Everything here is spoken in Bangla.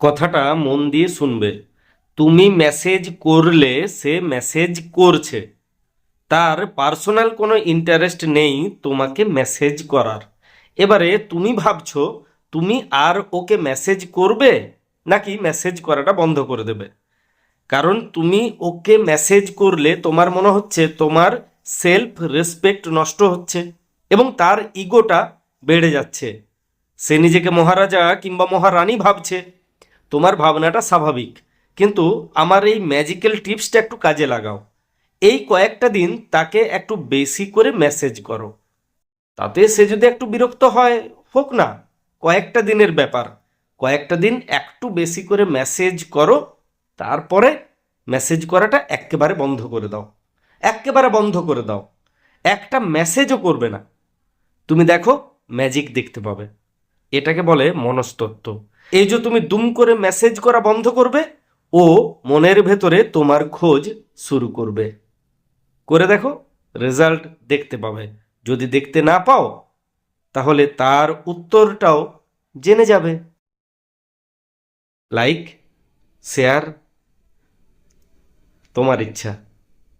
কথাটা মন দিয়ে শুনবে। তুমি মেসেজ করলে সে মেসেজ করছে। তার পার্সোনাল কোনো ইন্টারেস্ট নেই তোমাকে মেসেজ করার। এবারে তুমি ভাবছ, তুমি আর ওকে মেসেজ করবে? নাকি মেসেজ করাটা বন্ধ করে দেবে? কারণ তুমি ওকে মেসেজ করলে তোমার মনে হচ্ছে তোমার সেলফ রেসপেক্ট নষ্ট হচ্ছে এবং তার ইগোটা বেড়ে যাচ্ছে। সে নিজেকে মহারাজা কিংবা মহারানী ভাবছে। তোমার ভাবনাটা স্বাভাবিক। কিন্তু আমার এই ম্যাজিক্যাল টিপসটা একটু কাজে লাগাও। এই কয়েকটা দিন তাকে একটু বেশি করে মেসেজ করো। তাতে সে যদি একটু বিরক্ত হয়, হোক না, কয়েকটা দিনের ব্যাপার। কয়েকটা দিন একটু বেশি করে মেসেজ করো, তারপরে মেসেজ করাটা একেবারে বন্ধ করে দাও। একেবারে বন্ধ করে দাও। একটা মেসেজও করবে না। তুমি দেখো ম্যাজিক দেখতে পাবে। এটাকে বলে মনস্তত্ত্ব। এই যে তুমি দুম করে মেসেজ করা বন্ধ করবে, ও মনের ভেতরে তোমার খোঁজ শুরু করবে। করে দেখো রেজাল্ট দেখতে পাবে। যদি দেখতে না পাও, তাহলে তার উত্তরটাও জেনে যাবে। লাইক শেয়ার তোমার ইচ্ছা।